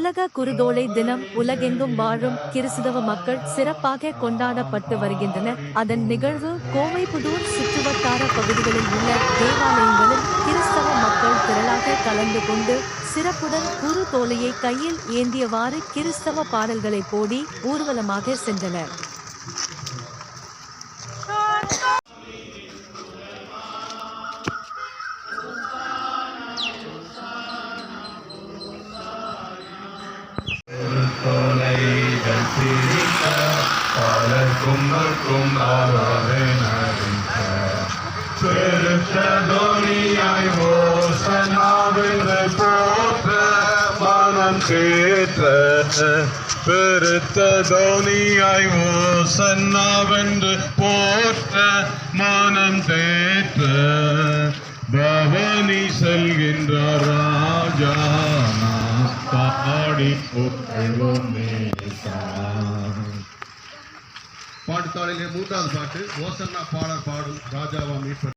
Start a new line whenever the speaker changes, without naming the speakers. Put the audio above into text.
உலக குருதோலை தினம் உலகெங்கும் வாழும் கிறிஸ்தவ மக்கள் சிறப்பாக கொண்டாடப்பட்டு வருகின்றனர். அதன் நிகழ்வு கோவைப்புதூர் சுற்றுவட்டார பகுதிகளில் உள்ள தேவாலயங்களில் கிறிஸ்தவ மக்கள் திரளாக கலந்து கொண்டு சிறப்புடன் குரு தோலையை கையில் ஏந்தியவாறு கிறிஸ்தவ பாடல்களை போடி ஊர்வலமாக சென்றனர்.
பெருத்த தோனியாய் ஓசனாவென்று போற்ற மனம் கேற்ற பெருத்த தோனியாய் ஓசன்னாவென்று போற்ற மனம் தேற்ற பவனி செல்கின்றார் ராஜா நாம் பாடி புகழ்வோமே
பாட்டுத்தாளிலே மூன்றாவது பாட்டு ஓசன்னா பாடல் பாடும் ராஜாவா மீட்பர்